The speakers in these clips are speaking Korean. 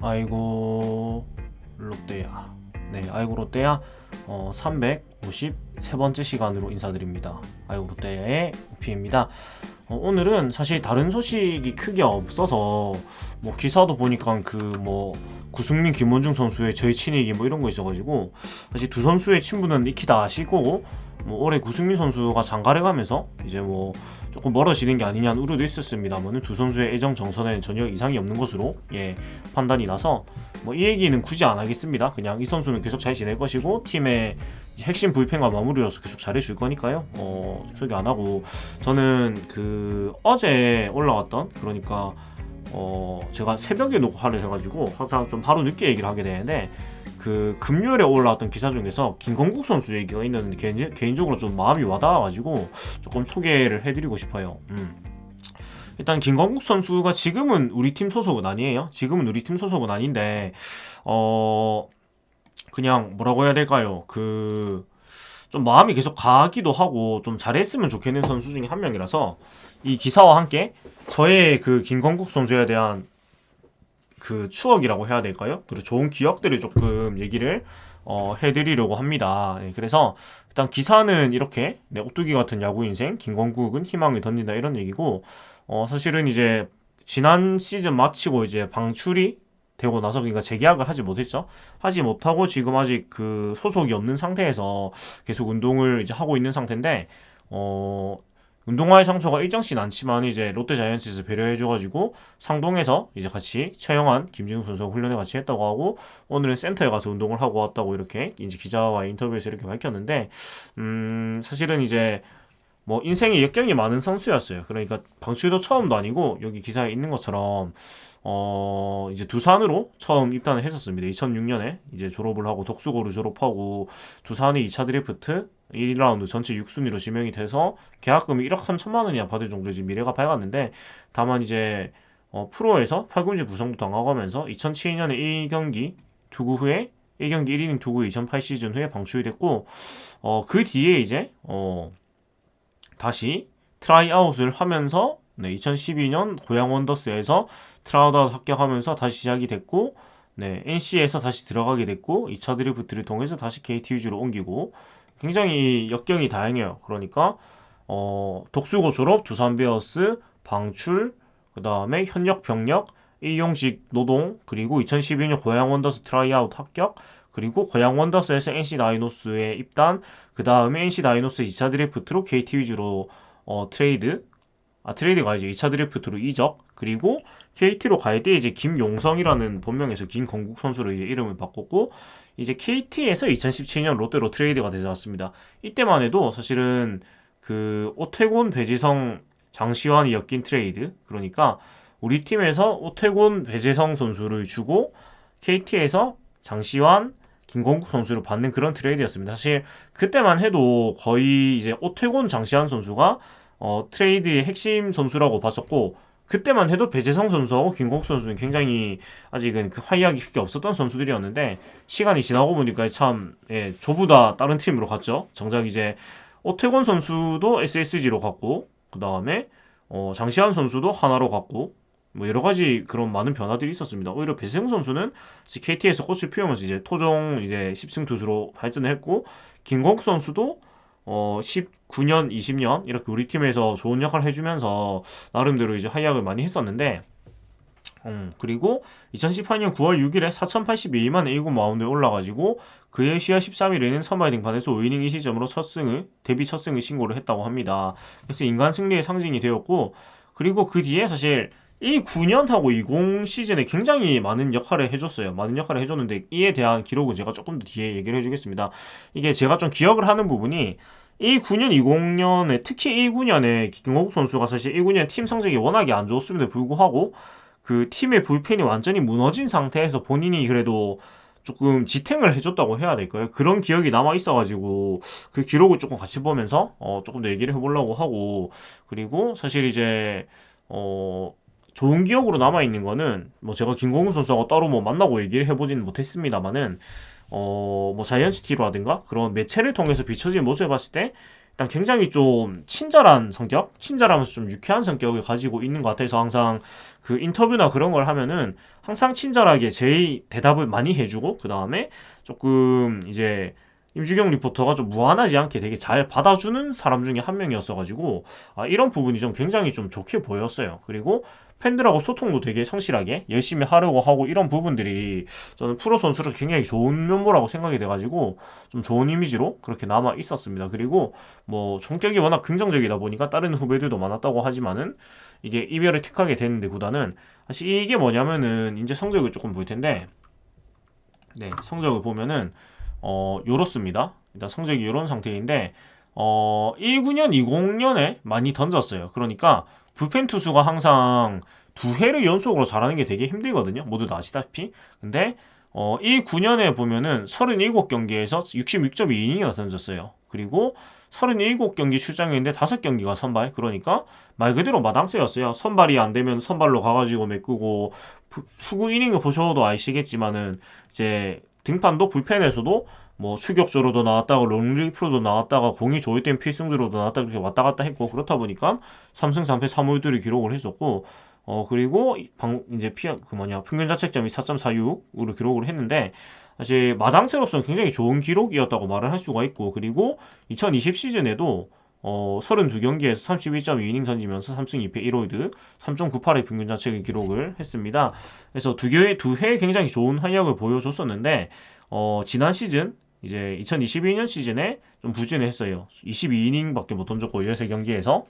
아이고 롯데야. 네, 아이고 롯데야. 어, 353번째 시간으로 인사드립니다. 아이고 롯데의 오피입니다. 어, 오늘은 사실 다른 소식이 크게 없어서 뭐 기사도 보니까 그뭐 구승민 김원중 선수의 저희 친이기 뭐 이런 거 있어가지고 사실 두 선수의 친분은 익히 다 아시고 뭐 올해 구승민 선수가 장가를 가면서 이제 뭐 조금 멀어지는 게 아니냐는 우려도 있었습니다만은 두 선수의 애정 정선에는 전혀 이상이 없는 것으로 예 판단이 나서 뭐 이 얘기는 굳이 안 하겠습니다. 그냥 이 선수는 계속 잘 지낼 것이고 팀의 핵심 불펜과 마무리로서 계속 잘해줄 거니까요. 어 소개 안 하고 저는 그 어제 올라왔던 그러니까 어 제가 새벽에 녹화를 해가지고 항상 좀 하루 늦게 얘기를 하게 되는데 그 금요일에 올라왔던 기사 중에서 김건국 선수 얘기가 있는데 개인, 개인적으로 좀 마음이 와닿아가지고 조금 소개를 해드리고 싶어요. 음. 일단 김건국 선수가 지금은 우리 팀 소속은 아니에요. 지금은 우리 팀 소속은 아닌데 어 그냥 뭐라고 해야 될까요? 그 좀 마음이 계속 가기도 하고 좀 잘했으면 좋겠는 선수 중에 한 명이라서 이 기사와 함께 저의 그 김건국 선수에 대한 그 추억이라고 해야 될까요? 그리고 좋은 기억들을 조금 얘기를 어, 해드리려고 합니다. 네, 그래서 일단 기사는 이렇게 네, 오뚜기 같은 야구 인생 김건국은 희망을 던진다 이런 얘기고 어, 사실은 이제 지난 시즌 마치고 이제 방출이 되고 나서 그러니까 재계약을 하지 못했죠. 하지 못하고 지금 아직 그 소속이 없는 상태에서 계속 운동을 이제 하고 있는 상태인데 어 운동화의 상처가 일정씩 않지만 이제 롯데 자이언츠에서 배려해줘가지고 상동에서 이제 같이 최영환, 김진우 선수가 훈련을 같이 했다고 하고 오늘은 센터에 가서 운동을 하고 왔다고 이렇게 이제 기자와 인터뷰에서 이렇게 밝혔는데 음 사실은 이제 뭐 인생에 역경이 많은 선수였어요. 그러니까 방출도 처음도 아니고 여기 기사에 있는 것처럼 어 이제 두산으로 처음 입단을 했었습니다. 2006년에 이제 졸업을 하고 독수고를 졸업하고 두산이 2차 드래프트 1라운드 전체 6순위로 지명이 돼서 계약금이 1억 3천만 원이나 받을 정도로 지금 미래가 밝았는데 다만 이제 어, 프로에서 팔꿈치 부상도 당하고 하면서 2007년에 1경기 투구 후에 1경기 1이닝 투구 2008 시즌 후에 방출이 됐고 어, 그 뒤에 이제 어, 다시 트라이아웃을 하면서 네, 2012년 고양 원더스에서 트라우드아웃 합격하면서 다시 시작이 됐고 네, NC에서 다시 들어가게 됐고 2차 드리프트를 통해서 다시 KT 위주로 옮기고 굉장히 역경이 다양해요. 그러니까 어, 독수고 졸업, 두산 베어스, 방출, 그 다음에 현역 병력, 일용직 노동, 그리고 2012년 고양 원더스 트라이아웃 합격, 그리고 고양 원더스에서 NC 다이노스에 입단, 그 다음에 NC 다이노스 2차 드래프트로 KT 위주로 어, 트레이드, 아 트레이드가 이제 2차 드래프트로 이적, 그리고 KT로 갈 때 이제 김용성이라는 본명에서 김건국 선수로 이제 이름을 바꿨고 이제 KT에서 2017년 롯데로 트레이드가 되지 않았습니다. 이때만 해도 사실은 그 오태곤, 배지성, 장시환이 엮인 트레이드. 그러니까 우리 팀에서 오태곤, 배재성 선수를 주고 KT에서 장시환, 김건국 선수를 받는 그런 트레이드였습니다. 사실 그때만 해도 거의 이제 오태곤, 장시환 선수가 어, 트레이드의 핵심 선수라고 봤었고 그때만 해도 배재성 선수하고 김건국 선수는 굉장히 아직은 그 화이하기 크게 없었던 선수들이었는데 시간이 지나고 보니까 참 예, 저보다 다른 팀으로 갔죠. 정작 이제 오태곤 선수도 SSG로 갔고 그 다음에 어, 장시환 선수도 하나로 갔고 뭐 여러 가지 그런 많은 변화들이 있었습니다. 오히려 배세웅 선수는 KT에서 꽃을 피우면서 이제 토종 이제 10승 투수로 발전을 했고 김건국 선수도 어 19년, 20년 이렇게 우리 팀에서 좋은 역할을 해주면서 나름대로 이제 활약을 많이 했었는데 음, 그리고 2018년 9월 6일에 4,082만 1구 마운드에 올라가지고 그해 10월 13일에는 선발 등판에서 5이닝 2시점으로 첫 승을 데뷔 첫 승을 신고를 했다고 합니다. 그래서 인간 승리의 상징이 되었고 그리고 그 뒤에 사실 이 9년하고 20 시즌에 굉장히 많은 역할을 해줬어요. 많은 역할을 해줬는데 이에 대한 기록은 제가 조금 더 뒤에 얘기를 해주겠습니다. 이게 제가 좀 기억을 하는 부분이 이 9년, 20년에 특히 이 9년에 김건국 선수가 사실 이 9년 팀 성적이 워낙에 안 좋았음에도 불구하고 그 팀의 불펜이 완전히 무너진 상태에서 본인이 그래도 조금 지탱을 해줬다고 해야 될까요? 그런 기억이 남아 있어가지고 그 기록을 조금 같이 보면서 어 조금 더 얘기를 해보려고 하고 그리고 사실 이제 어 좋은 기억으로 남아 있는 거는 뭐 제가 김공훈 선수하고 따로 뭐 만나고 얘기를 해보지는 못했습니다만은 어 뭐 자이언츠 티라든가 그런 매체를 통해서 비춰진 모습을 봤을 때 일단 굉장히 좀 친절한 성격, 친절하면서 좀 유쾌한 성격을 가지고 있는 것 같아서 항상 그 인터뷰나 그런 걸 하면은 항상 친절하게 제의 대답을 많이 해주고 그 다음에 조금 이제 임주경 리포터가 좀 무한하지 않게 되게 잘 받아주는 사람 중에 한 명이었어가지고 아, 이런 부분이 좀 굉장히 좀 좋게 보였어요. 그리고 팬들하고 소통도 되게 성실하게 열심히 하려고 하고 이런 부분들이 저는 프로 선수로 굉장히 좋은 면모라고 생각이 돼가지고 좀 좋은 이미지로 그렇게 남아 있었습니다. 그리고 뭐 성격이 워낙 긍정적이다 보니까 다른 후배들도 많았다고 하지만은 이게 이별을 택하게 됐는데 구단은 사실 이게 뭐냐면은 이제 성적을 조금 볼 텐데 네 성적을 보면은 어 요렇습니다. 일단 성적이 요런 상태인데 어 19년 20년에 많이 던졌어요. 그러니까 불펜 투수가 항상 두 회를 연속으로 잘하는 게 되게 힘들거든요. 모두 다 아시다시피. 근데 어, 이 9년에 보면은 37경기에서 66.2이닝이나 던졌어요. 그리고 37경기 출장했는데 5경기가 선발. 그러니까 말 그대로 마당새였어요. 선발이 안 되면 선발로 가가지고 메꾸고 투구 이닝을 보셔도 아시겠지만은 이제 등판도 불펜에서도 뭐 추격조로도 나왔다가 롱리프로도 나왔다가 공이 좋을 땐 필승조로도 나왔다 이렇게 왔다 갔다 했고 그렇다 보니까 3승 3패 3홀들을 기록을 했었고 어 그리고 방 이제 피그 뭐냐 평균 자책점이 4.46으로 기록을 했는데 사실 마당새로서는 굉장히 좋은 기록이었다고 말을 할 수가 있고 그리고 2020 시즌에도 어 32경기에서 32.2이닝 던지면서 3승 2패 1홀드 3.98의 평균 자책을 기록을 했습니다. 그래서 두 개의 두해 굉장히 좋은 활약을 보여줬었는데 어 지난 시즌 이제 2022년 시즌에 좀 부진했어요. 22이닝밖에 못 던졌고 13경기에서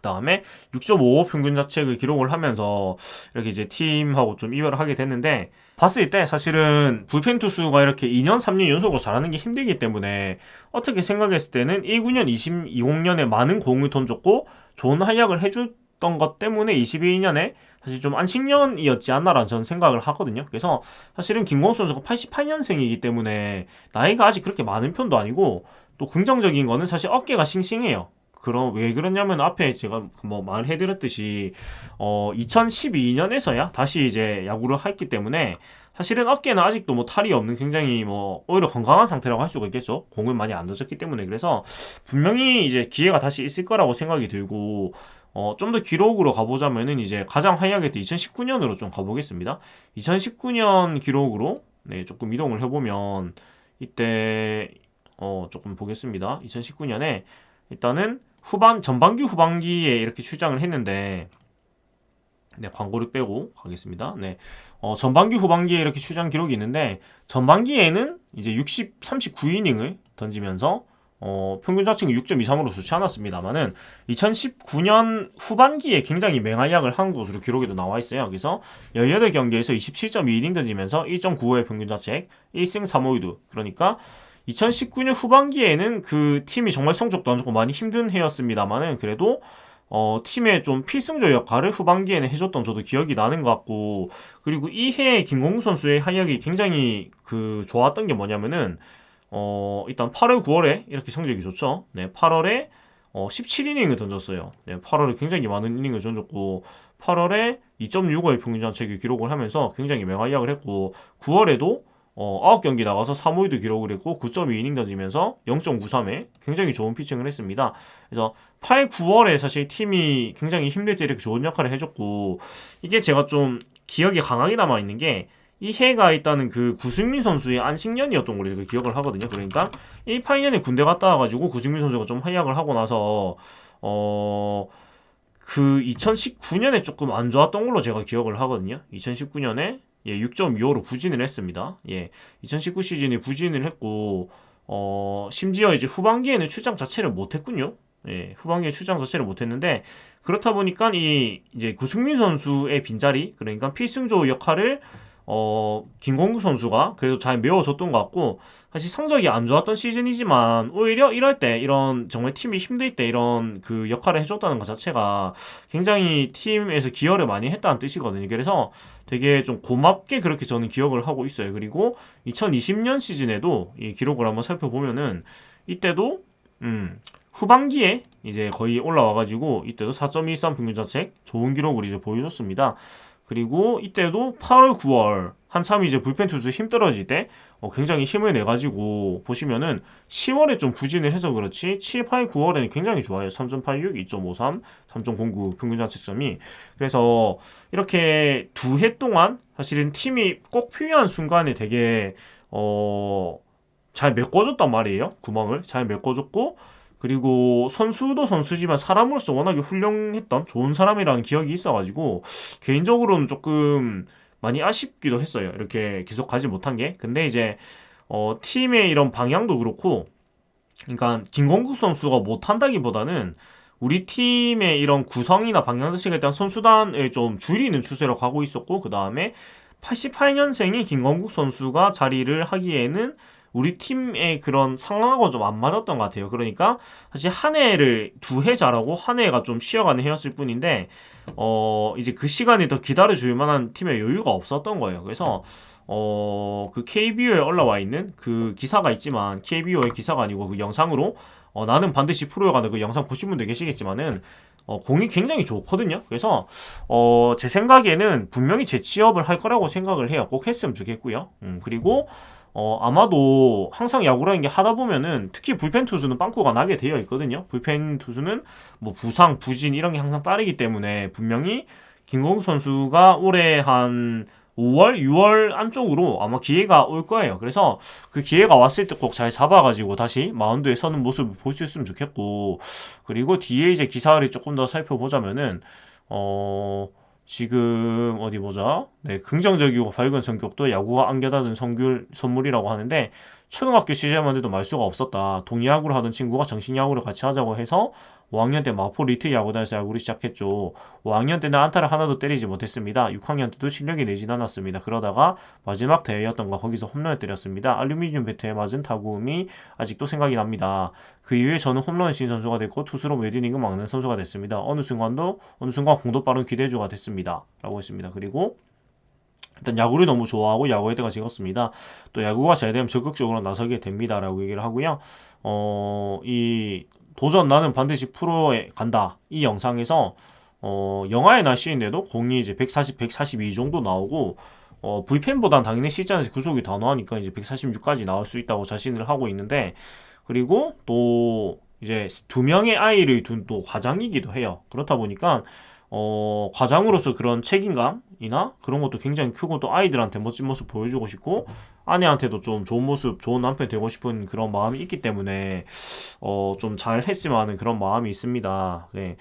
그 다음에 6.55 평균 자책을 기록을 하면서 이렇게 이제 팀하고 좀 이별을 하게 됐는데 봤을 때 사실은 불펜 투수가 이렇게 2년 3년 연속으로 잘하는 게 힘들기 때문에 어떻게 생각했을 때는 19년 20, 20년에 많은 공을 던졌고 좋은 활약을 해줬던 것 때문에 22년에 사실 좀 안식년이었지 않나라는 저는 생각을 하거든요. 그래서 사실은 김광수 선수가 88년생이기 때문에 나이가 아직 그렇게 많은 편도 아니고 또 긍정적인 거는 사실 어깨가 싱싱해요. 그럼 왜 그러냐면 앞에 제가 뭐 말해드렸듯이 어 2012년에서야 다시 이제 야구를 했기 때문에 사실은 어깨는 아직도 뭐 탈이 없는 굉장히 뭐 오히려 건강한 상태라고 할 수가 있겠죠. 공을 많이 안 던졌기 때문에 그래서 분명히 이제 기회가 다시 있을 거라고 생각이 들고 어, 좀 더 기록으로 가보자면은 이제 가장 화려하게 2019년으로 좀 가보겠습니다. 2019년 기록으로 네, 조금 이동을 해보면 이때 어, 조금 보겠습니다. 2019년에 일단은 후반 전반기 후반기에 이렇게 출장을 했는데 네, 광고를 빼고 가겠습니다. 네. 어, 전반기 후반기에 이렇게 출장 기록이 있는데 전반기에는 이제 60 39이닝을 던지면서 어, 평균 자책은 6.23으로 좋지 않았습니다만은 2019년 후반기에 굉장히 맹활약을 한 것으로 기록에도 나와 있어요. 그래서 18경기에서 27.2이닝 던지면서 1.95의 평균 자책, 1승 3호이드. 그러니까 2019년 후반기에는 그 팀이 정말 성적도 안 좋고 많이 힘든 해였습니다만은 그래도 어, 팀의 좀 필승조 역할을 후반기에는 해줬던 저도 기억이 나는 것 같고 그리고 이 해에 김공우 선수의 활약이 굉장히 그 좋았던 게 뭐냐면은 어, 일단 8월 9월에 이렇게 성적이 좋죠. 네, 8월에 어, 17이닝을 던졌어요. 네, 8월에 굉장히 많은 이닝을 던졌고 8월에 2.65의 평균 자책을 기록을 하면서 굉장히 맹활약을 했고 9월에도 어, 9경기 나가서 3호이드 기록을 했고 9.2이닝 던지면서 0.93에 굉장히 좋은 피칭을 했습니다. 그래서 8, 9월에 사실 팀이 굉장히 힘들 때 이렇게 좋은 역할을 해줬고 이게 제가 좀 기억에 강하게 남아있는 게 이 해가 있다는 그 구승민 선수의 안식년이었던 걸로 제가 기억을 하거든요. 그러니까 1, 8년에 군대 갔다 와가지고 구승민 선수가 좀 활약을 하고 나서 어... 그 2019년에 조금 안 좋았던 걸로 제가 기억을 하거든요. 2019년에 예, 6.25로 부진을 했습니다. 예, 2019 시즌에 부진을 했고 어, 심지어 이제 후반기에는 출장 자체를 못했군요. 예, 후반기에 출장 자체를 못했는데 그렇다 보니까 이 이제 구승민 선수의 빈자리 그러니까 필승조 역할을 어, 김공구 선수가 그래도 잘 메워줬던 것 같고 사실 성적이 안 좋았던 시즌이지만 오히려 이럴 때 이런 정말 팀이 힘들 때 이런 그 역할을 해줬다는 것 자체가 굉장히 팀에서 기여를 많이 했다는 뜻이거든요. 그래서 되게 좀 고맙게 그렇게 저는 기억을 하고 있어요. 그리고 2020년 시즌에도 이 기록을 한번 살펴보면은 이때도 음 후반기에 이제 거의 올라와가지고 이때도 4.13 평균 자책 좋은 기록을 이제 보여줬습니다. 그리고 이때도 8월, 9월 한참 이제 불펜 투수 힘 떨어질 때 어, 굉장히 힘을 내 가지고 보시면은 10월에 좀 부진을 해서 그렇지 7, 8, 9월에는 굉장히 좋아요. 3.86, 2.53, 3.09 평균 자책점이 그래서 이렇게 두 해 동안 사실은 팀이 꼭 필요한 순간에 되게 어, 잘 메꿔줬단 말이에요. 구멍을 잘 메꿔줬고 그리고 선수도 선수지만 사람으로서 워낙에 훌륭했던 좋은 사람이라는 기억이 있어가지고 개인적으로는 조금 많이 아쉽기도 했어요. 이렇게 계속 가지 못한 게. 근데 이제 어, 팀의 이런 방향도 그렇고, 그러니까 김건국 선수가 못한다기보다는 우리 팀의 이런 구성이나 방향 자체에 대한 선수단을 좀 줄이는 추세로 가고 있었고, 그 다음에 88년생인 김건국 선수가 자리를 하기에는 우리 팀의 그런 상황하고 좀 안 맞았던 것 같아요. 그러니까 사실 한 해를 두 해 잘하고 한 해가 좀 쉬어가는 해였을 뿐인데 어 이제 그 시간이 더 기다려줄 만한 팀의 여유가 없었던 거예요. 그래서 어 그 KBO에 올라와 있는 그 기사가 있지만 KBO의 기사가 아니고 그 영상으로 어 나는 반드시 프로에 가는 그 영상 보신 분들 계시겠지만은 어, 공이 굉장히 좋거든요. 그래서 어, 제 생각에는 분명히 재취업을 할 거라고 생각을 해요. 꼭 했으면 좋겠고요. 음, 그리고 어, 아마도 항상 야구라는 게 하다 보면은 특히 불펜 투수는 빵꾸가 나게 되어 있거든요. 불펜 투수는 뭐 부상, 부진 이런 게 항상 따르기 때문에 분명히 김건국 선수가 올해 한 5월, 6월 안쪽으로 아마 기회가 올 거예요. 그래서 그 기회가 왔을 때 꼭 잘 잡아가지고 다시 마운드에 서는 모습을 볼 수 있으면 좋겠고, 그리고 뒤에 이제 기사를 조금 더 살펴보자면은, 어, 지금 어디 보자. 네, 긍정적이고 밝은 성격도 야구가 안겨다든 성귤 선물이라고 하는데 초등학교 시절만 해도 말 수가 없었다. 동야구를 하던 친구가 정신야구를 같이 하자고 해서 5학년 때 마포 리트 야구단에서 야구를 시작했죠. 5학년 때는 안타를 하나도 때리지 못했습니다. 6학년 때도 실력이 내진 않았습니다. 그러다가 마지막 대회였던가 거기서 홈런을 때렸습니다. 알루미늄 배트에 맞은 타구음이 아직도 생각이 납니다. 그 이후에 저는 홈런을 친 선수가 됐고 투수로 웨디닝을 막는 선수가 됐습니다. 어느 순간도 어느 순간 공도 빠른 기대주가 됐습니다. 라고 했습니다. 그리고 일단 야구를 너무 좋아하고 야구에 대가 찍었습니다. 또 야구가 잘 되면 적극적으로 나서게 됩니다라고 얘기를 하고요. 어, 이 도전 나는 반드시 프로에 간다. 이 영상에서 어, 영화의 날씨인데도 공이 이제 140, 142 정도 나오고 어, V펜보단 당연히 실전에서 구속이 더 나오니까 이제 146까지 나올 수 있다고 자신을 하고 있는데 그리고 또 이제 두 명의 아이를 둔 또 과장이기도 해요. 그렇다 보니까 어, 과장으로서 그런 책임감 이나 그런 것도 굉장히 크고 또 아이들한테 멋진 모습 보여주고 싶고 아내한테도 좀 좋은 모습, 좋은 남편 되고 싶은 그런 마음이 있기 때문에 어, 좀 잘 했으면 하는 그런 마음이 있습니다. 네.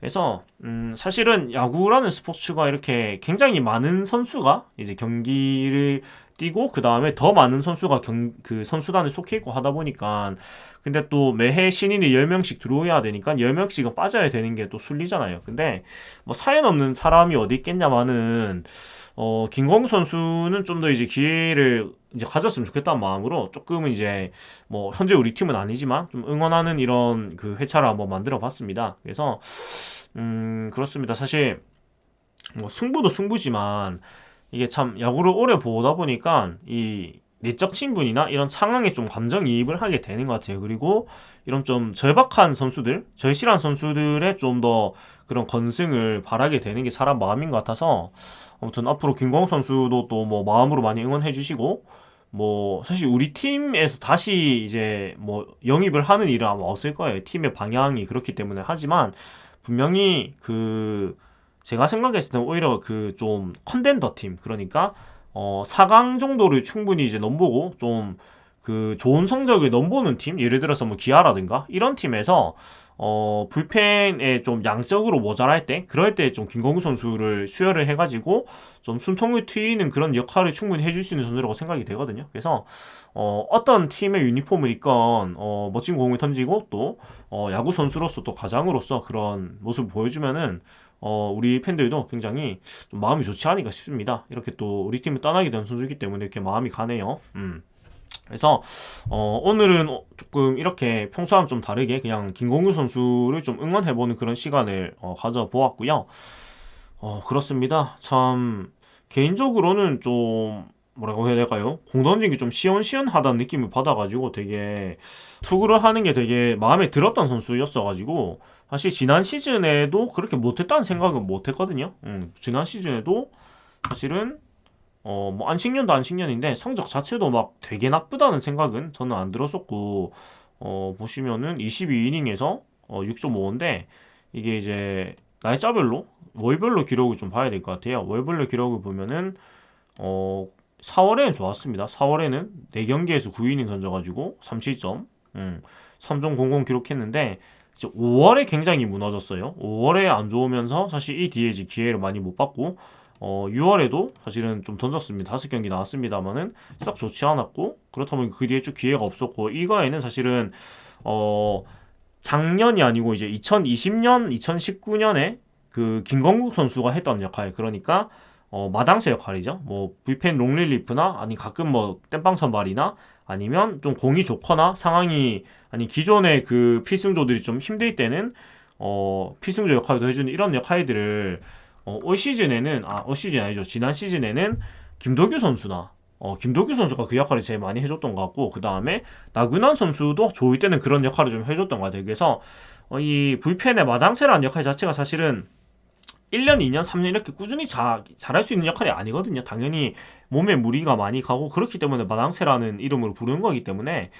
그래서 음, 사실은 야구라는 스포츠가 이렇게 굉장히 많은 선수가 이제 경기를 뛰고 그 다음에 더 많은 선수가 경, 그 선수단에 속해 있고 하다 보니까 근데 또 매해 신인이 10명씩 들어오야 되니까 10명씩은 빠져야 되는 게 또 순리잖아요. 근데 뭐 사연 없는 사람이 어디 있겠냐마는 어, 김광 선수는 좀 더 이제 기회를 이제 가졌으면 좋겠다는 마음으로 조금은 이제 뭐 현재 우리 팀은 아니지만 좀 응원하는 이런 그 회차를 한번 만들어 봤습니다. 그래서 음, 그렇습니다. 사실 뭐 승부도 승부지만 이게 참 야구를 오래 보다 보니까 이 내적 친분이나 이런 상황에 좀 감정이입을 하게 되는 것 같아요. 그리고 이런 좀 절박한 선수들, 절실한 선수들의 좀 더 그런 건승을 바라게 되는 게 사람 마음인 것 같아서 아무튼 앞으로 김광 선수도 또 뭐 마음으로 많이 응원해 주시고 뭐 사실 우리 팀에서 다시 이제 뭐 영입을 하는 일은 아마 없을 거예요. 팀의 방향이 그렇기 때문에 하지만 분명히 그 제가 생각했을 때는 오히려 그 좀 컨텐더 팀 그러니까 어 4강 정도를 충분히 이제 넘보고 좀 그 좋은 성적을 넘보는 팀 예를 들어서 뭐 기아라든가 이런 팀에서 어 불펜에 좀 양적으로 모자랄 때 그럴 때 좀 김건우 선수를 수혈을 해가지고 좀 숨통을 트이는 그런 역할을 충분히 해줄 수 있는 선수라고 생각이 되거든요. 그래서 어 어떤 팀의 유니폼을 입건 어 멋진 공을 던지고 또 어 야구 선수로서 또 가장으로서 그런 모습을 보여주면은 어, 우리 팬들도 굉장히 좀 마음이 좋지 않을까 싶습니다. 이렇게 또 우리 팀을 떠나게 된 선수이기 때문에 이렇게 마음이 가네요. 음. 그래서 어, 오늘은 조금 이렇게 평소와는 좀 다르게 그냥 김공규 선수를 좀 응원해보는 그런 시간을 어, 가져보았고요. 어, 그렇습니다. 참 개인적으로는 좀 뭐라고 해야 될까요? 공 던지기 좀 시원시원하다는 느낌을 받아가지고 되게 투구를 하는 게 되게 마음에 들었던 선수였어가지고 사실 지난 시즌에도 그렇게 못했다는 생각은 못했거든요. 음, 지난 시즌에도 사실은 어 뭐 안식년도 안식년인데 성적 자체도 막 되게 나쁘다는 생각은 저는 안 들었었고 어 보시면은 22이닝에서 어 6.5인데 이게 이제 날짜별로 월별로 기록을 좀 봐야 될 것 같아요. 월별로 기록을 보면은 어 4월에는 좋았습니다. 4월에는 4경기에서 9이닝 던져가지고 3실점, 음, 3.00 기록했는데 이제 5월에 굉장히 무너졌어요. 5월에 안 좋으면서 사실 이 이제 기회를 많이 못 받고 어 6월에도 사실은 좀 던졌습니다. 다섯 경기 나왔습니다만은 썩 좋지 않았고 그렇다면 그 뒤에 쭉 기회가 없었고 이거에는 사실은 어 작년이 아니고 이제 2020년, 2019년에 그 김건국 선수가 했던 역할 그러니까 어 마당새 역할이죠. 뭐 불펜 롱릴리프나 아니 가끔 뭐 땜빵 선발이나 아니면 좀 공이 좋거나 상황이 아니 기존의 그 필승조들이 좀 힘들 때는 어 필승조 역할도 해주는 이런 역할들을 어, 올 시즌에는 아올 시즌 아니죠 지난 시즌에는 김도규 선수나 어 김도규 선수가 그 역할을 제일 많이 해줬던 것 같고 그 다음에 나균환 선수도 좋을 때는 그런 역할을 좀 해줬던 것 같아요 그래서 어, 이 불펜의 마당새라는 역할 자체가 사실은 1년, 2년, 3년 이렇게 꾸준히 자, 잘할 수 있는 역할이 아니거든요. 당연히 몸에 무리가 많이 가고 그렇기 때문에 마당새라는 이름으로 부르는 거기 때문에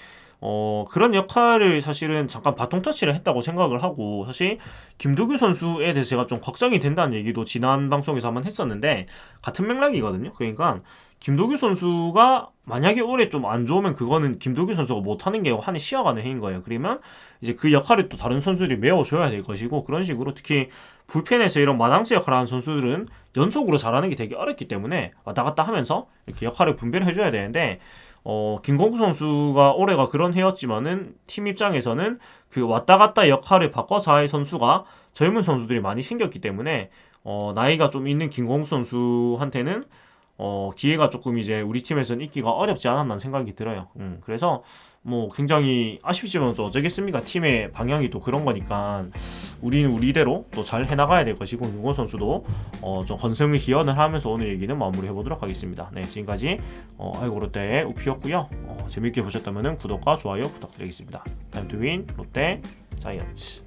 어, 그런 역할을 사실은 잠깐 바통 터치를 했다고 생각을 하고 사실 김도규 선수에 대해서 제가 좀 걱정이 된다는 얘기도 지난 방송에서 한번 했었는데 같은 맥락이거든요. 그러니까 김도규 선수가 만약에 올해 좀 안 좋으면 그거는 김도규 선수가 못하는 게 한해 쉬어가는 해인 거예요. 그러면 이제 그 역할을 또 다른 선수들이 메워줘야 될 것이고 그런 식으로 특히 불펜에서 이런 마당새 역할을 하는 선수들은 연속으로 잘하는 게 되게 어렵기 때문에 왔다 갔다 하면서 이렇게 역할을 분배를 해줘야 되는데 어, 김건구 선수가 올해가 그런 해였지만은 팀 입장에서는 그 왔다 갔다 역할을 바꿔서 할 선수가 젊은 선수들이 많이 생겼기 때문에 어, 나이가 좀 있는 김건구 선수한테는 어, 기회가 조금 이제 우리 팀에서는 있기가 어렵지 않았나 생각이 들어요. 음, 그래서 뭐 굉장히 아쉽지만 또 어쩌겠습니까? 팀의 방향이 또 그런 거니까 우리는 우리대로 또 잘 해나가야 될 것이고 윤건 선수도 어, 좀 건승을 기원을 하면서 오늘 얘기는 마무리해 보도록 하겠습니다. 네, 지금까지 어, 아이고 롯데 우피였고요. 어, 재밌게 보셨다면 구독과 좋아요 부탁드리겠습니다. 타임 투윈 롯데 자이언츠